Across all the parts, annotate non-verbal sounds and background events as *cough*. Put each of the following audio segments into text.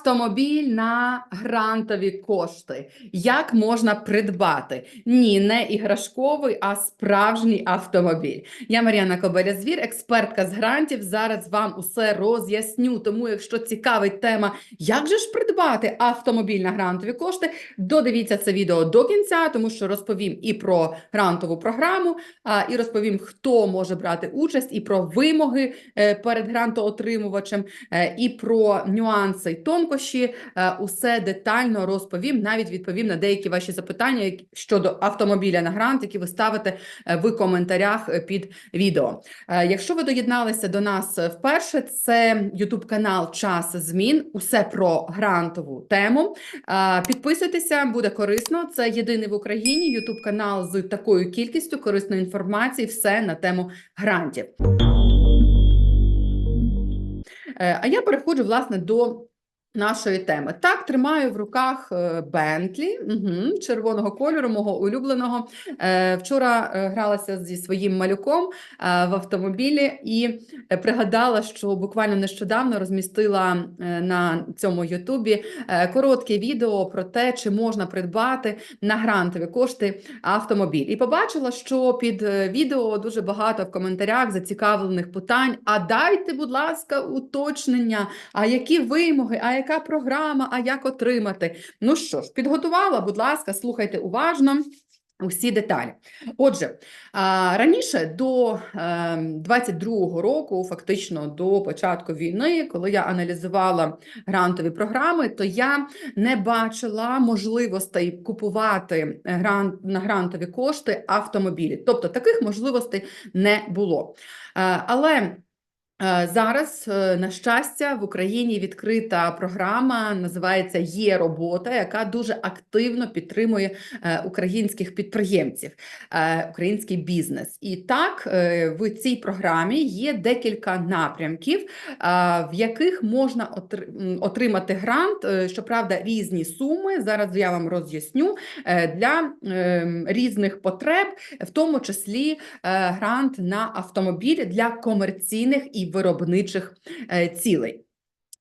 Автомобіль на грантові кошти. Як можна придбати? Ні, не іграшковий, а справжній автомобіль. Я Мар'яна Кобеля-Звір, експертка з грантів. Зараз вам усе роз'ясню. Тому, якщо цікавить тема, як же ж придбати автомобіль на грантові кошти, додивіться це відео до кінця, тому що розповім і про грантову програму, і розповім, хто може брати участь, і про вимоги е, перед грантоотримувачем, е, і про нюанси тонкощі. Е, Усе детально розповім, навіть відповім на деякі ваші запитання щодо автомобіля на грант, які ви ставите е, в коментарях е, під відео. Якщо ви доєдналися до нас вперше, це YouTube канал Час змін. Усе про грантову тему. Підписуйтеся, буде корисно. Це єдиний в Україні YouTube канал з такою кількістю корисної інформації. Все на тему грантів. А я переходжу власне до нашої теми. Так, тримаю в руках Бентлі угу, червоного кольору, мого улюбленого. Е, Вчора е, гралася зі своїм малюком е, в автомобілі і пригадала, що буквально нещодавно розмістила на цьому Ютубі коротке відео про те, чи можна придбати на грантові кошти автомобіль. І побачила, що під відео дуже багато в коментарях зацікавлених питань. А дайте, будь ласка, уточнення, а які вимоги, а яка програма, а як отримати? Ну що ж, підготувала, будь ласка, слухайте уважно. Усі деталі. Отже, раніше до е, 22-го року, фактично до початку війни, коли я аналізувала грантові програми, то я не бачила можливостей купувати грант на грантові кошти автомобілі. Тобто таких можливостей не було. Е, Але Е, Зараз, е, на щастя, в Україні відкрита програма, називається Є робота, яка дуже активно підтримує е, українських підприємців, е, український бізнес. І так, е, в цій програмі є декілька напрямків, е, в яких можна отримати грант. е, Щоправда, різні суми. Зараз я вам роз'ясню е, для ем, різних потреб, в тому числі е, грант на автомобіль для комерційних і виробничих е, цілей.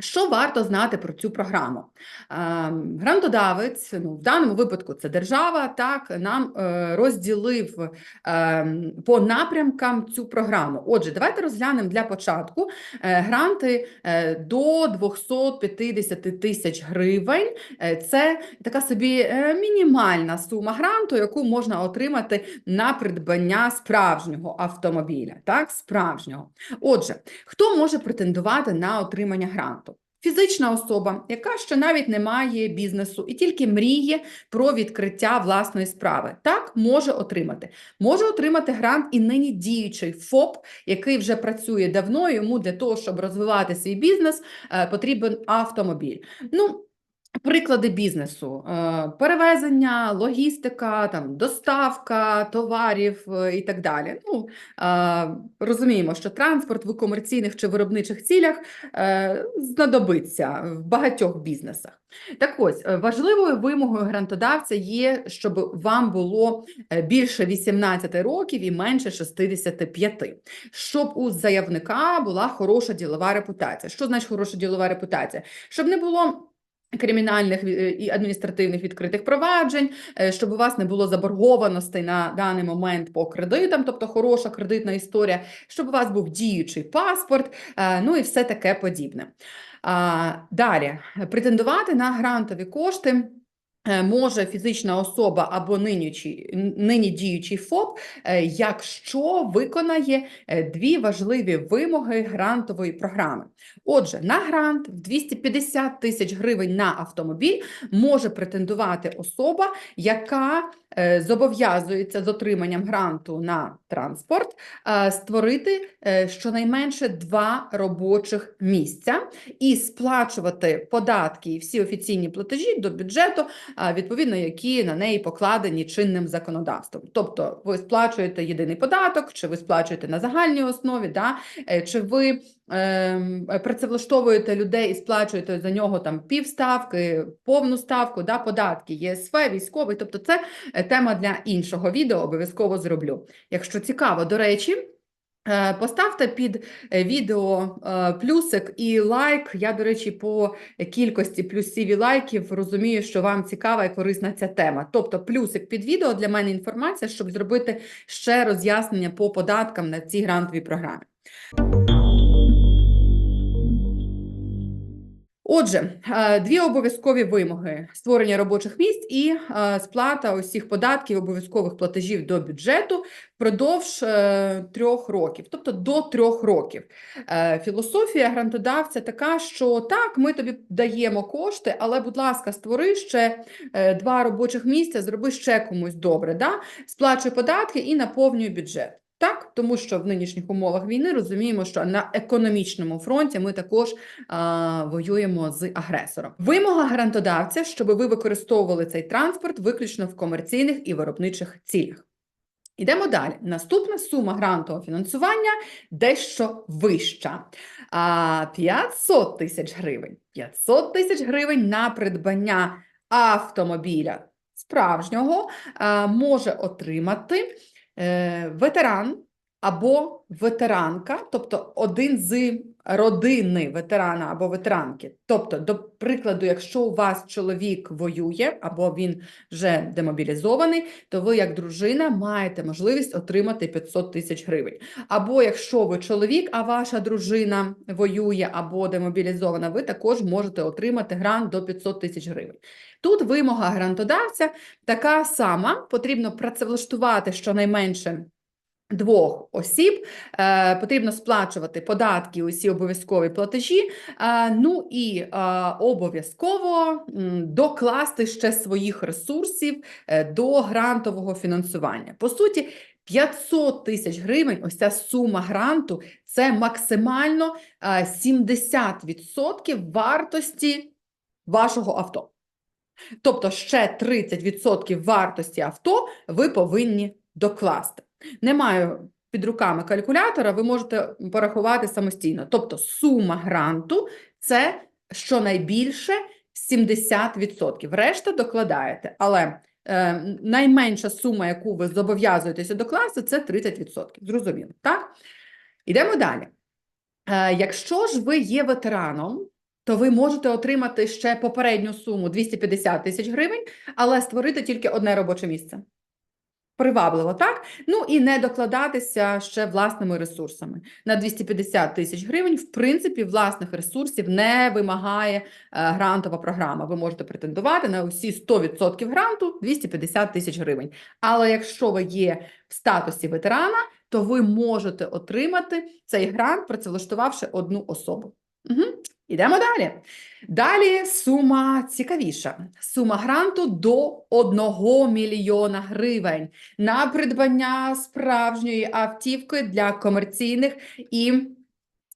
Що варто знати про цю програму? Ем, Грантодавець, ну, в даному випадку це держава, так, нам е, розділив ем, по напрямкам цю програму. Отже, давайте розглянемо для початку е, гранти е, до 250 тисяч гривень. Е, Це така собі е, мінімальна сума гранту, яку можна отримати на придбання справжнього автомобіля. Так, справжнього. Отже, хто може претендувати на отримання гранту? Фізична особа, яка ще навіть не має бізнесу і тільки мріє про відкриття власної справи, так може отримати. Може отримати грант і нині діючий ФОП, який вже працює давно. Йому для того, щоб розвивати свій бізнес, е, потрібен автомобіль. Ну, Приклади бізнесу: е, перевезення, логістика, там, доставка товарів е, і так далі. Ну, е, розуміємо, що транспорт в комерційних чи виробничих цілях знадобиться в багатьох бізнесах. Так ось, важливою вимогою грантодавця є, щоб вам було більше 18 років і менше 65, щоб у заявника була хороша ділова репутація. Що значить хороша ділова репутація? Щоб не було кримінальних е, і адміністративних відкритих проваджень, е, щоб у вас не було заборгованостей на даний момент по кредитам, тобто хороша кредитна історія, щоб у вас був діючий паспорт, е, ну і все таке подібне. Далі, претендувати на грантові кошти. Е, Може фізична особа або нині, нині діючий ФОП, е, якщо виконає е, дві важливі вимоги грантової програми. Отже, на грант в 250 тисяч гривень на автомобіль може претендувати особа, яка зобов'язується з отриманням гранту на транспорт е, створити е, щонайменше два робочих місця і сплачувати податки і всі офіційні платежі до бюджету, відповідно, які на неї покладені чинним законодавством. Тобто ви сплачуєте єдиний податок, чи ви сплачуєте на загальній основі, да? е, чи ви працевлаштовуєте людей і сплачуєте за нього там півставки, повну ставку, да, податки, ЄСВ, військовий. Тобто це е, тема для іншого відео, обов'язково зроблю. Якщо цікаво, до речі, Е, Поставте під е, відео е, плюсик і лайк. Я, до речі, по кількості плюсів і лайків розумію, що вам цікава і корисна ця тема. Тобто, плюсик під відео для мене інформація, щоб зробити ще роз'яснення по податкам на цій грантовій програмі. Отже, е, дві обов'язкові вимоги: створення робочих місць і е, сплата усіх податків, обов'язкових платежів до бюджету впродовж е, трьох років, тобто до трьох років. Філософія грантодавця така, що так, ми тобі даємо кошти, але, будь ласка, створи ще два робочих місця, зроби ще комусь добре, да? сплачуй податки і наповнюй бюджет. Так, тому що в нинішніх умовах війни розуміємо, що на економічному фронті ми також а, воюємо з агресором. Вимога грантодавця, щоб ви використовували цей транспорт виключно в комерційних і виробничих цілях. Ідемо далі. Наступна сума грантового фінансування дещо вища. А, 500 тисяч гривень. 500 тисяч гривень на придбання автомобіля справжнього може отримати ветеран або ветеранка, тобто один з родини ветерана або ветеранки. Тобто, до прикладу, якщо у вас чоловік воює або він вже демобілізований, то ви, як дружина, маєте можливість отримати 500 тисяч гривень. Або якщо ви чоловік, а ваша дружина воює або демобілізована, ви також можете отримати грант до 500 тисяч гривень. Тут вимога грантодавця така сама: потрібно працевлаштувати щонайменше двох осіб, е, потрібно сплачувати податки, усі обов'язкові платежі, е, ну і е, обов'язково докласти ще своїх ресурсів е, до грантового фінансування. По суті, 500 тисяч гривень, ось ця сума гранту, це максимально е, 70% вартості вашого авто. Тобто ще 30% вартості авто ви повинні докласти. Не маю під руками калькулятора, ви можете порахувати самостійно. Тобто сума гранту це щонайбільше 70%. Решта докладаєте, але е, найменша сума, яку ви зобов'язуєтеся докласти, це 30%. Зрозуміло, так? Ідемо далі. Е, якщо ж ви є ветераном, то ви можете отримати ще попередню суму 250 тисяч гривень, але створити тільки одне робоче місце. Привабливо, так? Ну і не докладатися ще власними ресурсами. На 250 тисяч гривень, в принципі, власних ресурсів не вимагає е, грантова програма. Ви можете претендувати на усі 100% гранту 250 тисяч гривень. Але якщо ви є в статусі ветерана, то ви можете отримати цей грант, працевлаштувавши одну особу. Угу. Ідемо далі. Далі сума цікавіша. Сума гранту до 1 мільйона гривень на придбання справжньої автівки для комерційних і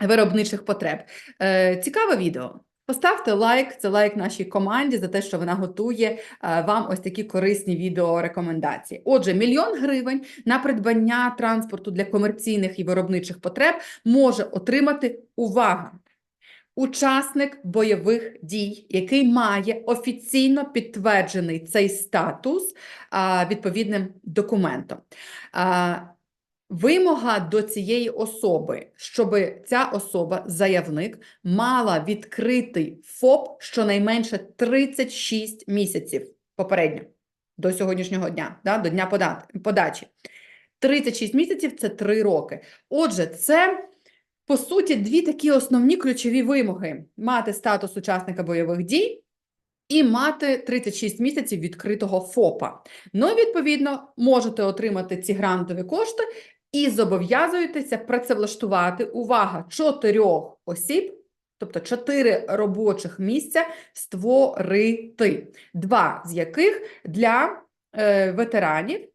виробничих потреб. Е, цікаве відео. Поставте лайк, це лайк нашій команді за те, що вона готує е, вам ось такі корисні відеорекомендації. Отже, мільйон гривень на придбання транспорту для комерційних і виробничих потреб може отримати увага. Учасник бойових дій, який має офіційно підтверджений цей статус відповідним документом. Вимога до цієї особи, щоб ця особа, заявник, мала відкритий ФОП щонайменше 36 місяців попередньо до сьогоднішнього дня, да, до дня подачі. 36 місяців це 3 роки. Отже, це. По суті, дві такі основні ключові вимоги: мати статус учасника бойових дій і мати 36 місяців відкритого ФОПа. Ну, відповідно, можете отримати ці грантові кошти і зобов'язуєтеся працевлаштувати увага чотирьох осіб. Тобто чотири робочих місця створити, два з яких для е, ветеранів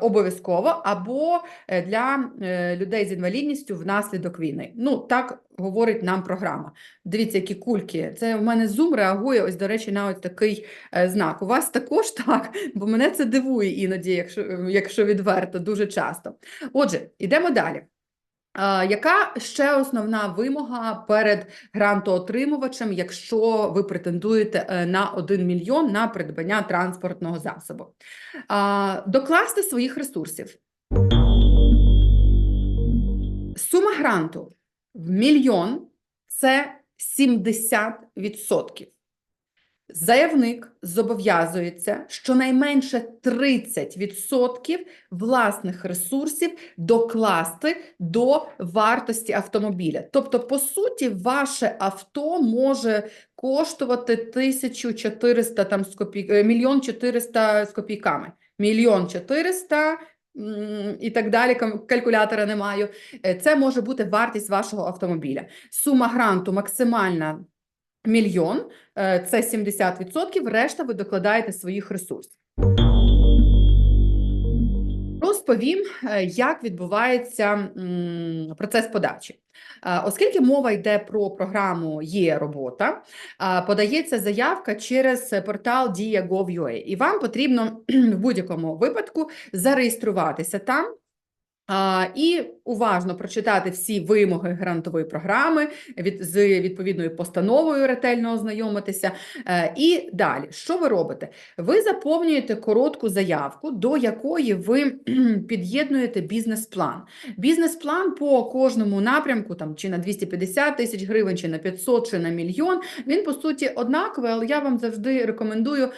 обов'язково або е, для е, людей з інвалідністю внаслідок війни. Ну, так говорить нам програма. Дивіться, які кульки. Це в мене зум реагує, ось, до речі, на ось такий е, знак. У вас також *laughs* так, бо мене це дивує іноді, якщо, якщо відверто, дуже часто. Отже, йдемо далі. А, Яка ще основна вимога перед грантоотримувачем, якщо ви претендуєте е, на 1 мільйон на придбання транспортного засобу? Докласти своїх ресурсів. Сума гранту в мільйон це 70%. Заявник зобов'язується щонайменше 30% власних ресурсів докласти до вартості автомобіля. Тобто, по суті, ваше авто може коштувати 1400 там з копій... е, мільйон 400 з копійками. Мільйон 400 і так далі, калькулятора не маю. Е, Це може бути вартість вашого автомобіля. Сума гранту максимальна мільйон, е, це 70%, решта ви докладаєте своїх ресурсів. Розповім, е, як відбувається процес подачі. Е, Оскільки мова йде про програму «Є робота», подається заявка через портал Dia.gov.ua, і вам потрібно в будь-якому випадку зареєструватися там. І уважно прочитати всі вимоги грантової програми від, з відповідною постановою ретельно ознайомитися. Е, і далі, що ви робите? Ви заповнюєте коротку заявку, до якої ви *clears throat* під'єднуєте бізнес-план. Бізнес-план по кожному напрямку, там чи на 250 тисяч гривень, чи на 500, чи на мільйон. Він по суті однаковий, але я вам завжди рекомендую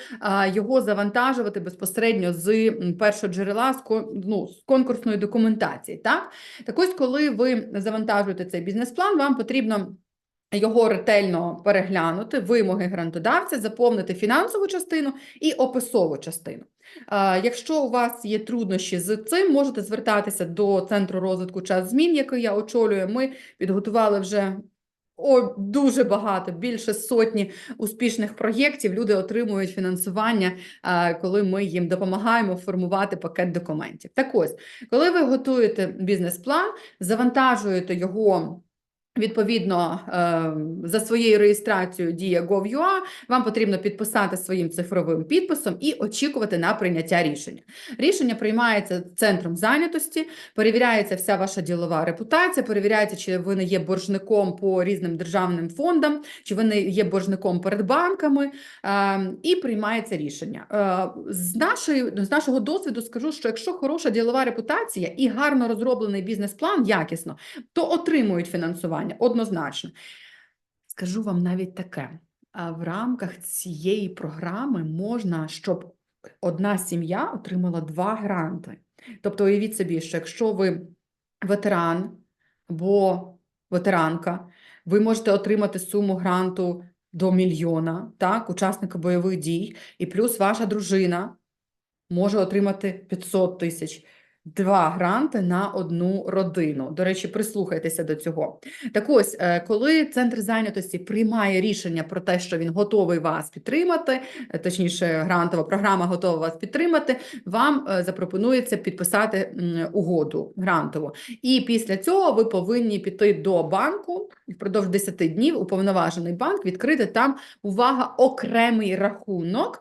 його завантажувати безпосередньо з першого джерела з, ну, з конкурсної документації. Так? так ось, коли ви завантажуєте цей бізнес-план, вам потрібно його ретельно переглянути, вимоги грантодавця, заповнити фінансову частину і описову частину. Якщо у вас є труднощі з цим, можете звертатися до Центру розвитку час змін, який я очолюю. Ми підготували вже о, дуже багато, більше сотні успішних проєктів. Люди отримують фінансування, а, коли ми їм допомагаємо формувати пакет документів. Так ось, коли ви готуєте бізнес-план, завантажуєте його. Відповідно, е, за своєю реєстрацією Дія.gov.ua вам потрібно підписати своїм цифровим підписом і очікувати на прийняття рішення. Рішення приймається центром зайнятості, перевіряється вся ваша ділова репутація, перевіряється, чи ви не є боржником по різним державним фондам, чи ви не є боржником перед банками, е, і приймається рішення. Е, З, нашої, з нашого досвіду скажу, що якщо хороша ділова репутація і гарно розроблений бізнес-план якісно, то отримують фінансування однозначно. Скажу вам навіть таке: в рамках цієї програми можна, щоб одна сім'я отримала два гранти. Тобто, уявіть собі, що якщо ви ветеран або ветеранка, ви можете отримати суму гранту до мільйона, так, учасника бойових дій, і плюс ваша дружина може отримати 500 тисяч. Два гранти на одну родину. До речі, прислухайтеся до цього. Так ось, е, коли центр зайнятості приймає рішення про те, що він готовий вас підтримати, е, точніше, грантова програма готова вас підтримати, вам е, запропонується підписати угоду грантову. І після цього ви повинні піти до банку впродовж 10 днів уповноважений банк відкрити там увага окремий рахунок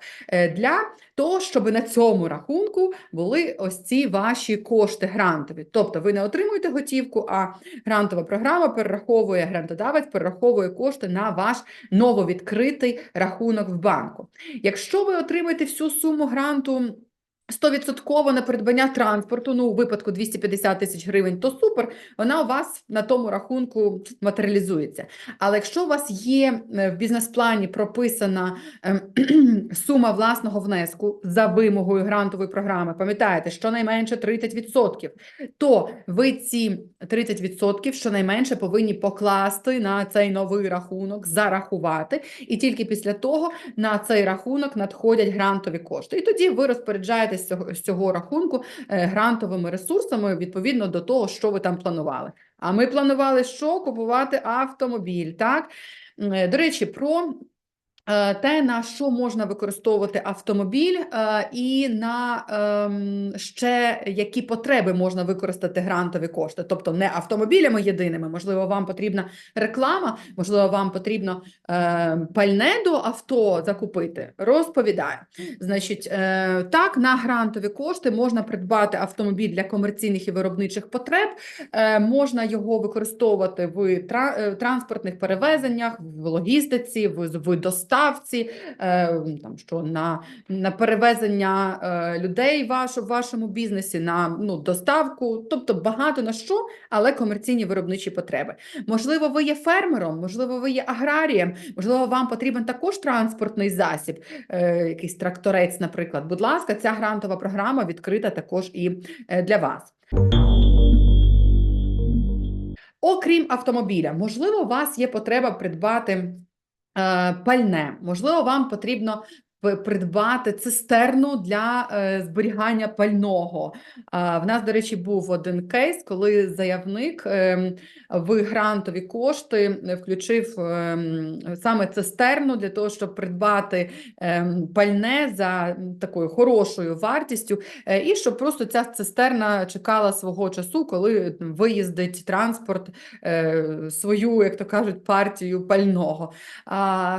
для того, щоб на цьому рахунку були ось ці ваші кошти грантові. Тобто ви не отримуєте готівку, а грантова програма перераховує грантодавець, перераховує кошти на ваш нововідкритий рахунок в банку. Якщо ви отримаєте всю суму гранту. 100% на придбання транспорту, ну у випадку 250 тисяч гривень, то супер, вона у вас на тому рахунку матеріалізується. Але якщо у вас є е, в бізнес-плані прописана ем, *clears throat* сума власного внеску за вимогою грантової програми, пам'ятаєте, щонайменше 30%, то ви ці 30% щонайменше повинні покласти на цей новий рахунок, зарахувати, і тільки після того на цей рахунок надходять грантові кошти. І тоді ви розпоряджаєтесь з цього, з цього рахунку е, грантовими ресурсами відповідно до того, що ви там планували. А ми планували що? Купувати автомобіль. Так? Е, До речі, про те, на що можна використовувати автомобіль, е, і на ем, ще які потреби можна використати грантові кошти. Тобто не автомобілями єдиними, можливо, вам потрібна реклама, можливо, вам потрібно е, пальне до авто закупити. Розповідаю. Значить, е, так, на грантові кошти можна придбати автомобіль для комерційних і виробничих потреб, е, можна його використовувати в тра- е, транспортних перевезеннях, в логістиці, в доставці. Доставці, е, там що на, на перевезення е, людей ваш, в вашому бізнесі, на ну, доставку, тобто багато на що, але комерційні виробничі потреби. Можливо, ви є фермером, можливо, ви є аграрієм, можливо, вам потрібен також транспортний засіб, е, якийсь тракторець, наприклад. Будь ласка, ця грантова програма відкрита також і для вас. Окрім автомобіля, можливо, у вас є потреба придбати пальне, можливо, вам потрібно придбати цистерну для е, зберігання пального. В нас, до речі, був один кейс, коли заявник ем, в грантові кошти включив ем, саме цистерну для того, щоб придбати ем, пальне за такою хорошою вартістю, е, і щоб просто ця цистерна чекала свого часу, коли виїздить транспорт е, свою, як то кажуть, партію пального.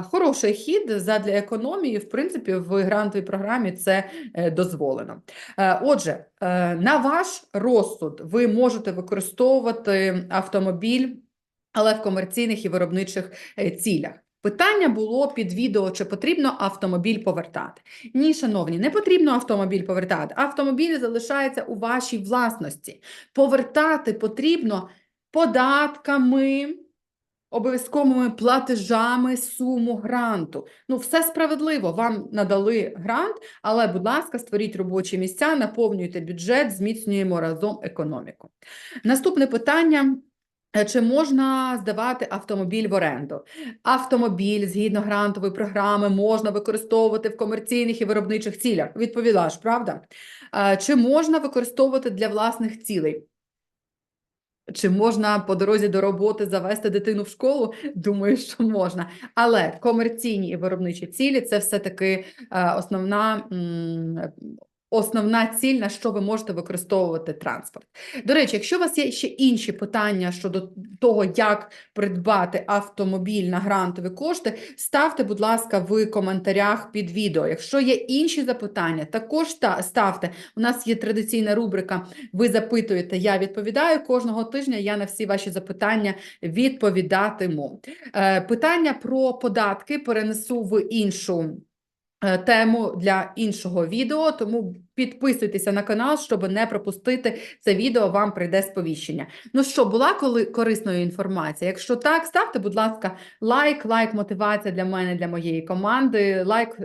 Хороший хід задля економії, в принципі, в грантовій програмі це е, дозволено. Е, Отже, е, на ваш розсуд ви можете використовувати автомобіль, але в комерційних і виробничих цілях. Питання було під відео, чи потрібно автомобіль повертати. Ні, шановні, не потрібно автомобіль повертати. Автомобіль залишається у вашій власності. Повертати потрібно податками, обов'язковими платежами суму гранту. Ну, все справедливо. Вам надали грант, але, будь ласка, створіть робочі місця, наповнюйте бюджет, зміцнюємо разом економіку. Наступне питання. Е, Чи можна здавати автомобіль в оренду? Автомобіль згідно грантової програми можна використовувати в комерційних і виробничих цілях. Відповіла ж, правда? Е, Чи можна використовувати для власних цілей? Чи можна по дорозі до роботи завести дитину в школу? Думаю, що можна. Але комерційні і виробничі цілі це все-таки е, основна, основна ціль, на що ви можете використовувати транспорт. До речі, якщо у вас є ще інші питання щодо того, як придбати автомобіль на грантові кошти, ставте, будь ласка, в коментарях під відео. Якщо є інші запитання, також та- ставте. У нас є традиційна рубрика ви запитуєте, я відповідаю. Кожного тижня я на всі ваші запитання відповідатиму. Е, Питання про податки перенесу в іншу тему для іншого відео, тому підписуйтеся на канал, щоб не пропустити це відео, вам прийде сповіщення. Ну що, була коли корисною інформація? Якщо так, ставте, будь ласка, лайк, лайк, мотивація для мене, для моєї команди. Лайк,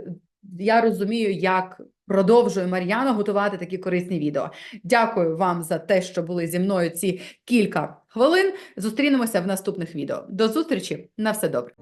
я розумію, як продовжує Мар'яна готувати такі корисні відео. Дякую вам за те, що були зі мною ці кілька хвилин. Зустрінемося в наступних відео. До зустрічі, на все добре.